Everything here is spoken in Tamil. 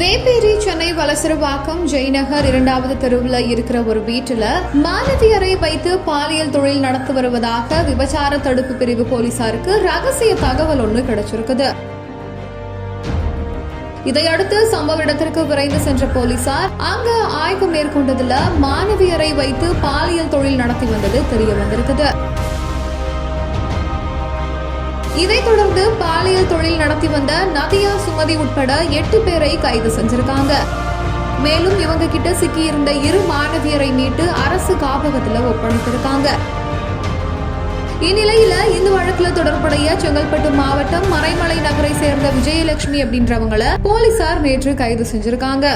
வேப்பேரி சென்னை வலசரவாக்கம் ஜெய்நகர் இரண்டாவது தெருவில் இருக்கிற ஒரு வீட்டில் மாணவியரை வைத்து பாலியல் தொழில் நடத்தி வருவதாக விபச்சார தடுப்பு பிரிவு போலீசாருக்கு ரகசிய தகவல் ஒன்று கிடைச்சிருக்குது. இதையடுத்து சம்பவ இடத்திற்கு விரைந்து சென்ற போலீசார் அங்க ஆய்வு மேற்கொண்டதுல மாணவியரை வைத்து பாலியல் தொழில் நடத்தி வந்தது தெரிய வந்திருக்குது. இதைத் தொடர்ந்து பாலியல் தொழில் நடத்தி வந்த நதியா சுமதி உட்பட எட்டு பேரை கைது செஞ்சிருக்காங்க. மேலும் இவங்க கிட்ட சிக்கியிருந்த இரு மாணவியரை மீட்டு அரசு காப்பகத்துல ஒப்படைத்திருக்காங்க. இந்நிலையில இந்த வழக்குல தொடர்புடைய செங்கல்பட்டு மாவட்டம் மறைமலை நகரை சேர்ந்த விஜயலட்சுமி அப்படின்றவங்கள போலீசார் நேற்று கைது செஞ்சிருக்காங்க.